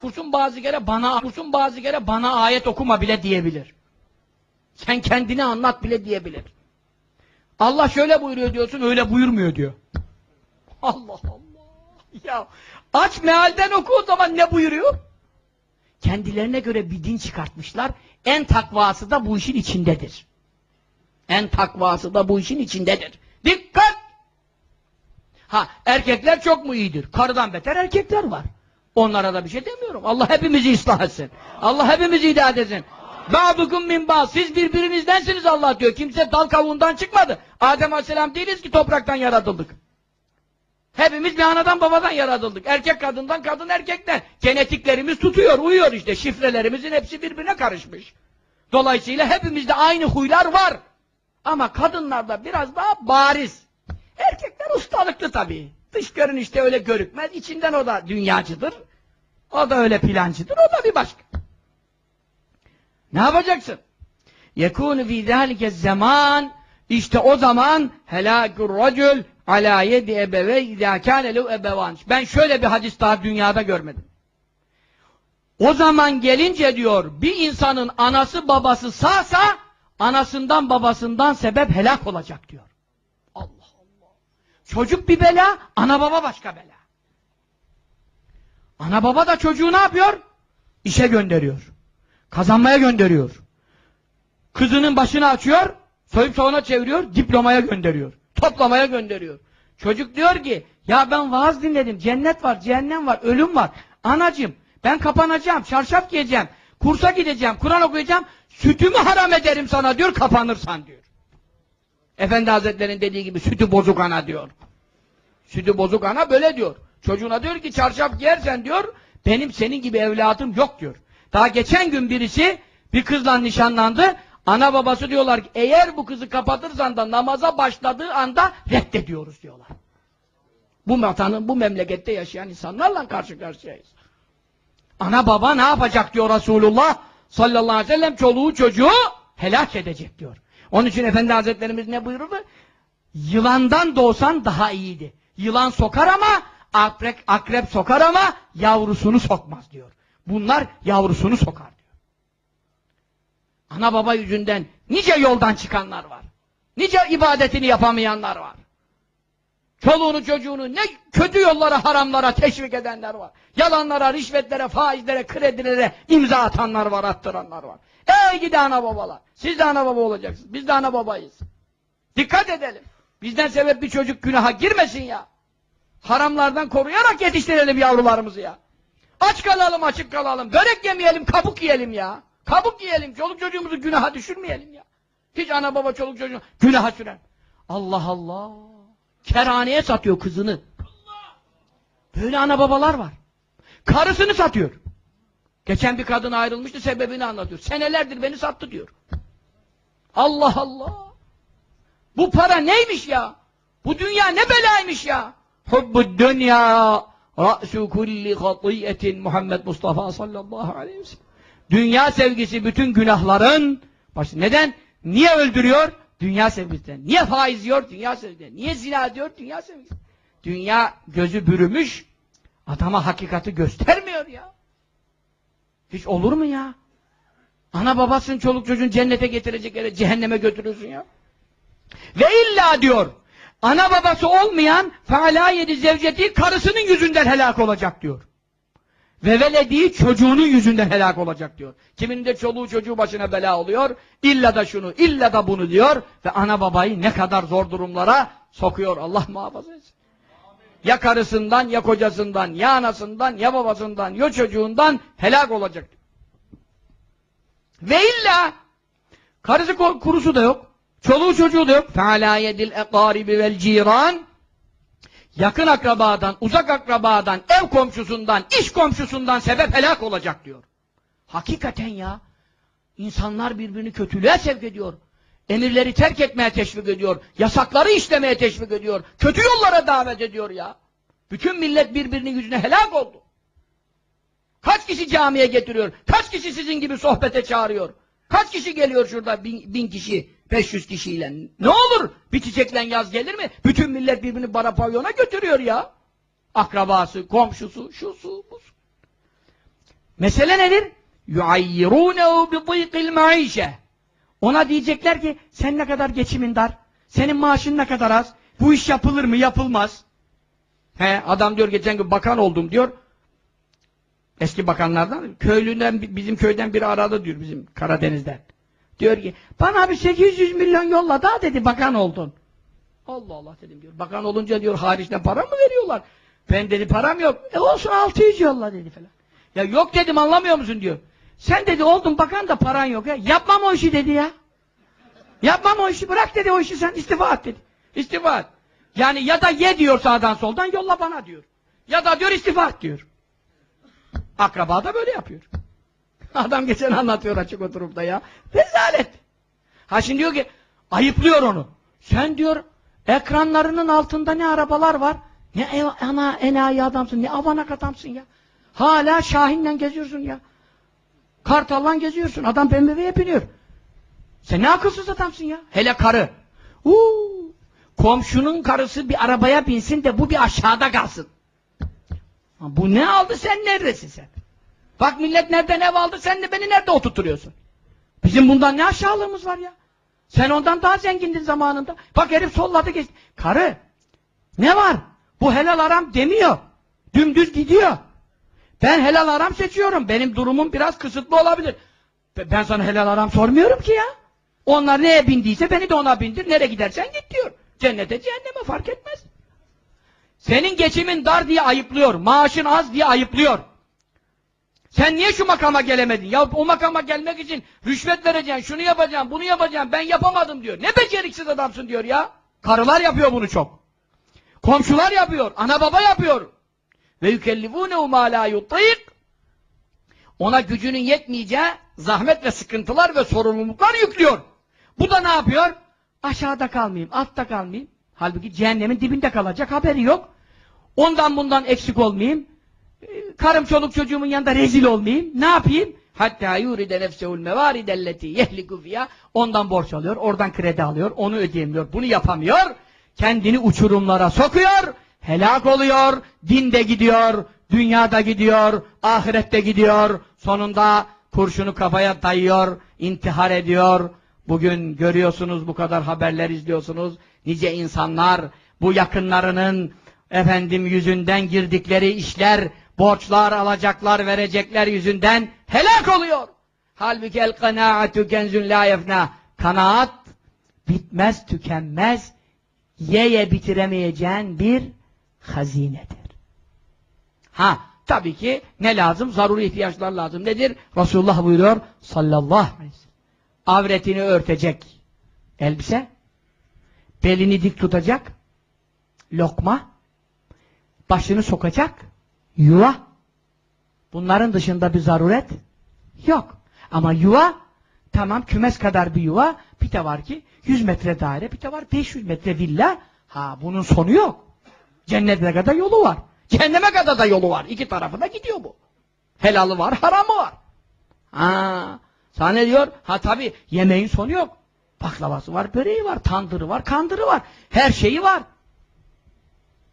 kursun bazı kere bana kursun bazı kere bana ayet okuma bile diyebilir. Sen kendini anlat bile diyebilir. Allah şöyle buyuruyor diyorsun, öyle buyurmuyor diyor. Allah Allah. Ya aç mealden oku o zaman ne buyuruyor? Kendilerine göre bir din çıkartmışlar. En takvası da bu işin içindedir. En takvası da bu işin içindedir. Dikkat! Ha erkekler çok mu iyidir? Karıdan beter erkekler var. Onlara da bir şey demiyorum. Allah hepimizi ıslah etsin. Allah hepimizi hidayet etsin. Ba'dukum min ba'd. Siz birbirinizdensiniz Allah diyor. Kimse dal kavuğundan çıkmadı. Adem Aleyhisselam değiliz ki topraktan yaratıldık. Hepimiz bir anadan babadan yaratıldık. Erkek kadından, kadın erkekten. Genetiklerimiz tutuyor, uyuyor işte. Şifrelerimizin hepsi birbirine karışmış. Dolayısıyla hepimizde aynı huylar var. Ama kadınlarda biraz daha bariz. Erkekler ustalıklı tabii. Dış görünüşte öyle görükmez. İçinden o da dünyacıdır. O da öyle plancıdır. O da bir başka. Ne yapacaksın? Yekûnü fî zâlike zaman işte o zaman helâkur racül alâ yedi ebeve izâ kâne lev ebevan. Ben şöyle bir hadis daha dünyada görmedim. O zaman gelince diyor bir insanın anası babası sağsa anasından babasından sebep helak olacak diyor. Çocuk bir bela, ana baba başka bela. Ana baba da çocuğu ne yapıyor? İşe gönderiyor. Kazanmaya gönderiyor. Kızının başını açıyor, soyup soğuna çeviriyor, diplomaya gönderiyor. Toplamaya gönderiyor. Çocuk diyor ki, ya ben vaaz dinledim, cennet var, cehennem var, ölüm var. Anacım, ben kapanacağım, çarşaf giyeceğim, kursa gideceğim, Kur'an okuyacağım, sütümü haram ederim sana diyor, kapanırsan diyor. Efendi Hazretleri'nin dediği gibi sütü bozuk ana diyor. Sütü bozuk ana böyle diyor. Çocuğuna diyor ki çarşaf giyersen diyor, benim senin gibi evladım yok diyor. Daha geçen gün birisi bir kızla nişanlandı. Ana babası diyorlar ki eğer bu kızı kapatırsan da namaza başladığı anda reddediyoruz diyorlar. Bu vatanın, bu memlekette yaşayan insanlarla karşı karşıyayız. Ana baba ne yapacak diyor Resulullah sallallahu aleyhi ve sellem çoluğu çocuğu helak edecek diyor. Onun için Efendi Hazretlerimiz ne buyurdu? Yılandan doğsan daha iyiydi. Yılan sokar ama akrep, akrep sokar ama yavrusunu sokmaz diyor. Bunlar yavrusunu sokar diyor. Ana baba yüzünden nice yoldan çıkanlar var. Nice ibadetini yapamayanlar var. Çoluğunu çocuğunu ne kötü yollara, haramlara teşvik edenler var. Yalanlara, rişvetlere, faizlere, kredilere imza atanlar var, attıranlar var. Ey gidi ana babalar! Siz de ana baba olacaksınız. Biz de ana babayız. Dikkat edelim. Bizden sebep bir çocuk günaha girmesin ya. Haramlardan koruyarak yetiştirelim yavrularımızı ya. Aç kalalım, açık kalalım. Börek yemeyelim, kabuk yiyelim ya. Kabuk yiyelim, çoluk çocuğumuzu günaha düşürmeyelim ya. Hiç ana baba çoluk çocuğu günaha süren. Allah Allah. Kerhaneye satıyor kızını. Böyle ana babalar var. Karısını satıyor. Geçen bir kadın ayrılmıştı, sebebini anlatıyor. Senelerdir beni sattı diyor. Allah Allah. Bu para neymiş ya? Bu dünya ne belaymış ya? Hubbud dünya ra'su kulli hatiyetin Muhammed Mustafa sallallahu aleyhi ve sellem. Dünya sevgisi bütün günahların başı. Neden? Niye öldürüyor? Dünya sevgisinden. Niye faiz yiyor? Dünya sevgisinden. Niye zina diyor? Dünya sevgisi. Dünya gözü bürümüş, adama hakikati göstermiyor ya. Hiç olur mu ya? Ana babasın çoluk çocuğun cennete getirecek yere cehenneme götürüyorsun ya. Ve illa diyor, ana babası olmayan fealâ yedi zevceti karısının yüzünden helak olacak diyor. Ve velediği çocuğunun yüzünden helak olacak diyor. Kimin de çoluğu çocuğu başına bela oluyor, illa da şunu, illa da bunu diyor ve ana babayı ne kadar zor durumlara sokuyor. Allah muhafaza etsin. Ya karısından, ya kocasından, ya anasından, ya babasından, ya çocuğundan helak olacak. Ve illa karısı kurusu da yok, çoluğu çocuğu da yok. فَعَلَى يَدِ الْاَقَارِبِ وَالْجِيرَانِ yakın akrabadan, uzak akrabadan, ev komşusundan, iş komşusundan sebep helak olacak diyor. Hakikaten ya. İnsanlar birbirini kötülüğe sevk ediyor. Emirleri terk etmeye teşvik ediyor. Yasakları işlemeye teşvik ediyor. Kötü yollara davet ediyor ya. Bütün millet birbirinin yüzüne helak oldu. Kaç kişi camiye getiriyor? Kaç kişi sizin gibi sohbete çağırıyor? Kaç kişi geliyor şurada bin, bin kişi, 500 kişiyle? Ne olur? Biteceklen yaz gelir mi? Bütün millet birbirini bara pavyona götürüyor ya. Akrabası, komşusu, şusu, busu. Mesele nedir? يُعَيِّرُونَهُ بِضِيقِ الْمَعِيشَةِ Ona diyecekler ki sen ne kadar geçimin dar, senin maaşın ne kadar az, bu iş yapılır mı yapılmaz. He, adam diyor geçen gün bakan oldum diyor. Eski bakanlardan, köylüden bizim köyden biri aradı diyor bizim Karadeniz'den. Diyor ki bana bir 800 milyon yolla da dedi bakan oldun. Allah Allah dedim diyor. Bakan olunca diyor hariçten para mı veriyorlar? Ben dedi param yok. E olsun 600 yolla dedi falan. Ya yok dedim anlamıyor musun diyor. Sen dedi oldun bakan da paran yok ya. Yapmam o işi dedi ya. Yapmam o işi bırak dedi o işi sen istifa et dedi. İstifa et. Yani ya da ye diyor sağdan soldan yolla bana diyor. Ya da diyor istifa et diyor. Akraba da böyle yapıyor. Adam geçen anlatıyor açık oturup da ya. Rezalet. Ha şimdi diyor ki ayıplıyor onu. Sen diyor ekranlarının altında ne arabalar var. Ne ev, ana enayi adamsın ne avanak adamsın ya. Hala Şahin'le geziyorsun ya. Kartal'la geziyorsun. Adam BMW'ye biniyor. Sen ne akılsız adamsın ya. Hele karı. Uuu. Komşunun karısı bir arabaya binsin de bu bir aşağıda kalsın. Bu ne aldı sen neredesin sen? Bak millet nereden ev aldı sen de beni nerede oturtuyorsun? Bizim bundan ne aşağılığımız var ya? Sen ondan daha zengindin zamanında. Bak herif solladı geçti. Karı ne var? Bu helal aram demiyor. Dümdüz gidiyor. Ben helal aram seçiyorum. Benim durumum biraz kısıtlı olabilir. Ben sana helal aram sormuyorum ki ya. Onlar neye bindiyse beni de ona bindir. Nereye gidersen git diyor. Cennete cehenneme fark etmez. Senin geçimin dar diye ayıplıyor. Maaşın az diye ayıplıyor. Sen niye şu makama gelemedin? Ya o makama gelmek için rüşvet vereceksin, şunu yapacaksın, bunu yapacaksın, ben yapamadım diyor. Ne beceriksiz adamsın diyor ya. Karılar yapıyor bunu çok. Komşular yapıyor, ana baba yapıyor. Ve yükellifûnehu mâ lâ yutîk. Ona gücünün yetmeyeceği zahmet ve sıkıntılar ve sorumluluklar yüklüyor. Bu da ne yapıyor? Aşağıda kalmayayım, altta kalmayayım. Halbuki cehennemin dibinde kalacak haberi yok. Ondan bundan eksik olmayayım. Karım çoluk çocuğumun yanında rezil olmayayım. Ne yapayım? Hatta yuride nefsehul mevaridelleti yehliku fiyâ. Ondan borç alıyor, oradan kredi alıyor, onu ödeyemiyor, bunu yapamıyor. Kendini uçurumlara sokuyor, helak oluyor, dinde gidiyor, dünyada gidiyor, ahirette gidiyor. Sonunda kurşunu kafaya dayıyor, intihar ediyor. Bugün görüyorsunuz bu kadar haberler izliyorsunuz. Nice insanlar bu yakınlarının efendim yüzünden girdikleri işler, borçlar, alacaklar, verecekler yüzünden helak oluyor. Halbuki el kanaatu kenzun la yefna. Kanaat bitmez, tükenmez, ye ye bitiremeyeceğin bir hazinedir. Ha, tabii ki ne lazım? Zaruri ihtiyaçlar lazım. Nedir? Resulullah buyuruyor sallallahu aleyhi ve sellem. Avretini örtecek elbise, belini dik tutacak, lokma, başını sokacak, yuva. Bunların dışında bir zaruret yok. Ama yuva, tamam kümes kadar bir yuva, bir de var ki 100 metre daire, bir de var 500 metre villa. Ha bunun sonu yok. Cennete kadar yolu var. Cehenneme kadar da yolu var. İki tarafına gidiyor bu. Helalı var, haramı var. Ha, sana ne diyor? Ha tabi yemeğin sonu yok. Baklavası var, böreği var, tandırı var, kandırı var. Her şeyi var.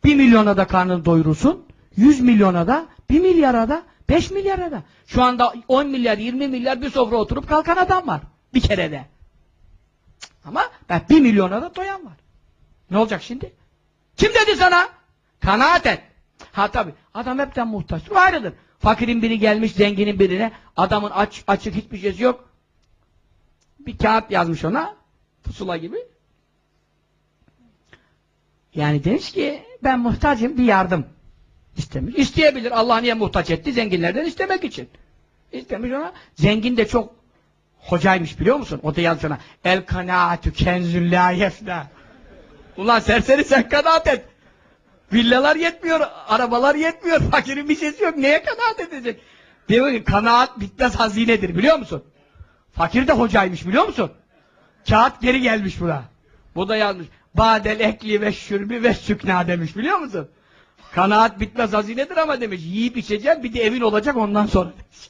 Bir milyona da karnını doyurursun. Yüz milyona da, bir milyara da, beş milyara da. Şu anda on milyar, yirmi milyar bir sofra oturup kalkan adam var. Bir kerede. Ama ben bir milyona da doyan var. Ne olacak şimdi? Kim dedi sana? Kanaat et. Ha tabi. Adam hepten muhtaç. Bu ayrıdır. Fakirin biri gelmiş zenginin birine. Adamın aç, açık hiçbir şeysi yok. Bir kağıt yazmış ona. Pusula gibi. Yani demiş ki ben muhtacım bir yardım istemiş. İsteyebilir. Allah niye muhtaç etti? Zenginlerden istemek için. İstemiş ona. Zengin de çok hocaymış biliyor musun? O da yazmış ona. El kanaatü kenzün la yefna. Ulan serseri sen kanaat et. Villalar yetmiyor, arabalar yetmiyor, fakirin bir şeysi yok. Neye kanaat edecek? Diyor ki kanaat bitmez hazinedir biliyor musun? Fakir de hocaymış biliyor musun? Kağıt geri gelmiş buna. Bu da yazmış. Badel ekli ve şürbi ve sükna demiş biliyor musun? Kanaat bitmez hazinedir ama demiş. Yiyip içeceksin bir de evin olacak ondan sonra demiş.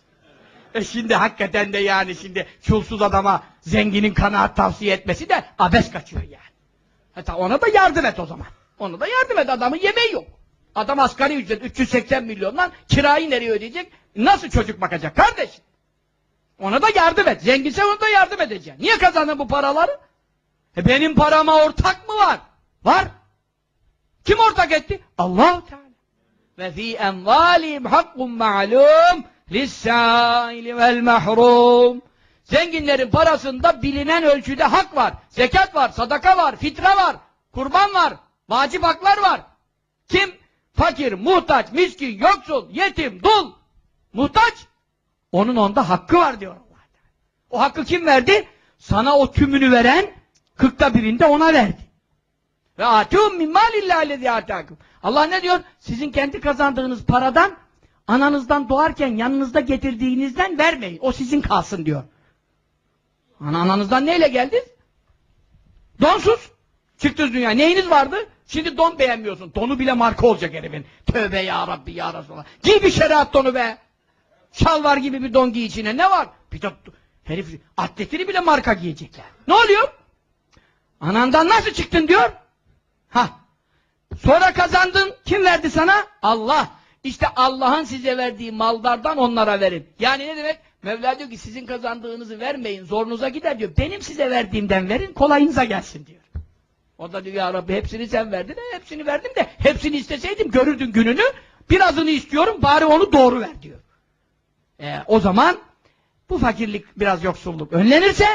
E şimdi hakikaten de yani şimdi çulsuz adama zenginin kanaat tavsiye etmesi de abes kaçıyor yani. Hatta ona da yardım et o zaman. Ona da yardım et adamın yemeği yok. Adam asgari ücret 380 milyondan kirayı nereye ödeyecek? Nasıl çocuk bakacak kardeş? Ona da yardım et. Zenginse ona da yardım edeceksin. Niye kazandın bu paraları? E benim parama ortak mı var? Var. Kim ortak etti? allah Teala. Ve fî envâlihim hakkun ma'lûm lissâili vel mahrum. Zenginlerin parasında bilinen ölçüde hak var. Zekat var, sadaka var, fitre var, kurban var, vacip haklar var. Kim? Fakir, muhtaç, miskin, yoksul, yetim, dul, muhtaç. Onun onda hakkı var diyor Allah. O hakkı kim verdi? Sana o tümünü veren kırkta birinde ona verdi. Ve atûm min mâlillâhillezî. Allah ne diyor? Sizin kendi kazandığınız paradan ananızdan doğarken yanınızda getirdiğinizden vermeyin. O sizin kalsın diyor. Ana ananızdan neyle geldiniz? Donsuz. Çıktınız dünya. Neyiniz vardı? Şimdi don beğenmiyorsun. Donu bile marka olacak herifin. Tövbe ya Rabbi ya Resulallah. Giy bir şeriat donu be. Şalvar gibi bir don giy içine. Ne var? Bir de herif atletini bile marka giyecekler. Ne oluyor? Anandan nasıl çıktın diyor. Ha. Sonra kazandın. Kim verdi sana? Allah. İşte Allah'ın size verdiği mallardan onlara verin. Yani ne demek? Mevla diyor ki sizin kazandığınızı vermeyin. Zorunuza gider diyor. Benim size verdiğimden verin. Kolayınıza gelsin diyor. O da diyor ya Rabbi hepsini sen verdin. E, hepsini verdim de hepsini isteseydim görürdün gününü. Birazını istiyorum bari onu doğru ver diyor. E, o zaman bu fakirlik biraz yoksulluk önlenirse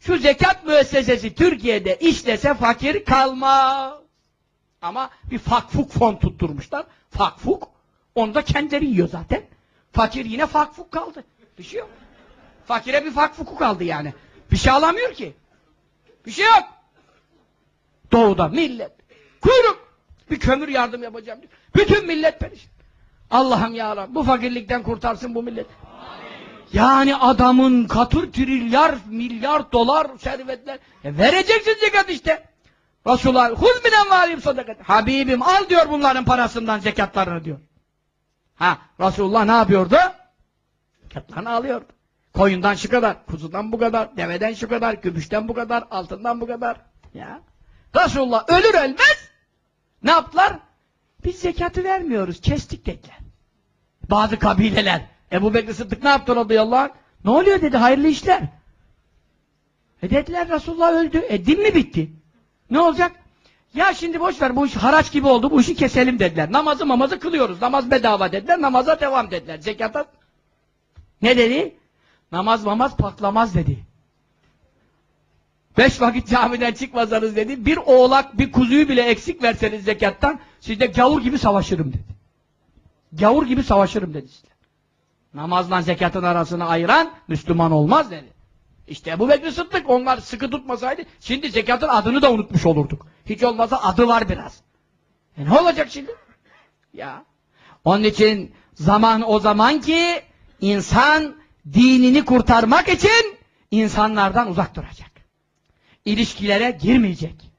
şu zekat müessesesi Türkiye'de işlese fakir kalmaz. Ama bir fakfuk fon tutturmuşlar. Fakfuk. Onu da kendileri yiyor zaten. Fakir yine fakfuk kaldı. Bir şey yok. Fakire bir fakfuku kaldı yani. Bir şey alamıyor ki. Bir şey yok. Doğuda millet. Kuyruk. Bir kömür yardım yapacağım diyor. Bütün millet perişan. Allah'ım ya Rabbi bu fakirlikten kurtarsın bu millet. Yani adamın katır trilyar milyar dolar servetler. E vereceksin zekat işte. Resulullah huz minen valim sadakat. Habibim al diyor bunların parasından zekatlarını diyor. Ha Resulullah ne yapıyordu? Zekatlarını alıyordu. Koyundan şu kadar, kuzudan bu kadar, deveden şu kadar, gümüşten bu kadar, altından bu kadar. Ya. Resulullah ölür ölmez ne yaptılar? Biz zekatı vermiyoruz, kestik dediler. Bazı kabileler. Ebu Bekir Sıddık ne yaptı radıyallahu anh? Ne oluyor dedi, hayırlı işler. E dediler Resulullah öldü. E din mi bitti? Ne olacak? Ya şimdi boş ver bu iş haraç gibi oldu bu işi keselim dediler. Namazı mamazı kılıyoruz. Namaz bedava dediler. Namaza devam dediler. Zekata ne dedi? Namaz mamaz patlamaz dedi. Beş vakit camiden çıkmasanız dedi. Bir oğlak bir kuzuyu bile eksik verseniz zekattan sizde gavur gibi savaşırım dedi. Gavur gibi savaşırım dedi. Namazla zekatın arasını ayıran Müslüman olmaz dedi. İşte bu Bekir Sıddık onlar sıkı tutmasaydı şimdi zekatın adını da unutmuş olurduk. Hiç olmazsa adı var biraz. E ne olacak şimdi? Ya. Onun için zaman o zaman ki insan dinini kurtarmak için insanlardan uzak duracak. İlişkilere girmeyecek.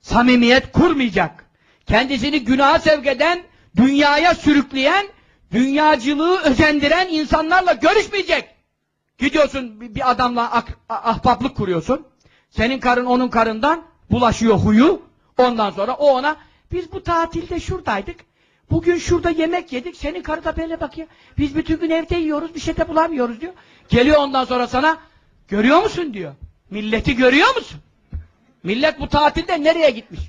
Samimiyet kurmayacak. Kendisini günaha sevk eden, dünyaya sürükleyen, dünyacılığı özendiren insanlarla görüşmeyecek. Gidiyorsun bir adamla ah, ahbaplık kuruyorsun. Senin karın onun karından bulaşıyor huyu. Ondan sonra o ona biz bu tatilde şuradaydık. Bugün şurada yemek yedik. Senin karı da böyle bakıyor. Biz bütün gün evde yiyoruz. Bir şey de bulamıyoruz diyor. Geliyor ondan sonra sana görüyor musun diyor. Milleti görüyor musun? Millet bu tatilde nereye gitmiş?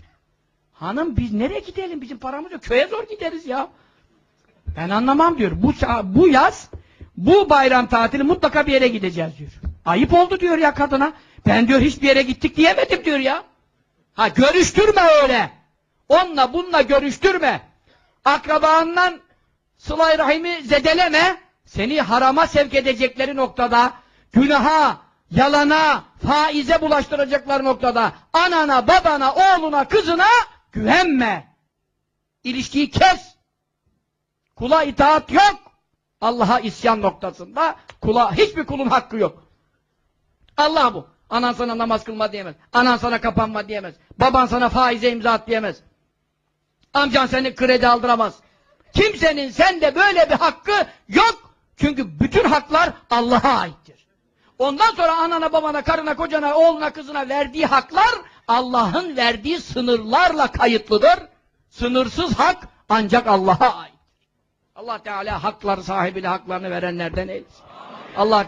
Hanım biz nereye gidelim? Bizim paramız yok. Köye zor gideriz ya. Ben anlamam diyor. Bu, bu yaz bu bayram tatili mutlaka bir yere gideceğiz diyor. Ayıp oldu diyor ya kadına. Ben diyor hiçbir yere gittik diyemedim diyor ya. Ha görüştürme öyle. Onunla bununla görüştürme. Akrabandan sılay rahimi zedeleme. Seni harama sevk edecekleri noktada, günaha, yalana, faize bulaştıracaklar noktada, anana, babana, oğluna, kızına güvenme. İlişkiyi kes. Kula itaat yok. Allah'a isyan noktasında kula hiçbir kulun hakkı yok. Allah bu. Anan sana namaz kılma diyemez. Anan sana kapanma diyemez. Baban sana faize imza at diyemez. Amcan seni kredi aldıramaz. Kimsenin sende böyle bir hakkı yok. Çünkü bütün haklar Allah'a aittir. Ondan sonra anana, babana, karına, kocana, oğluna, kızına verdiği haklar Allah'ın verdiği sınırlarla kayıtlıdır. Sınırsız hak ancak Allah'a ait. Allah Teala hakları sahibine haklarını verenlerden eylesin. Allah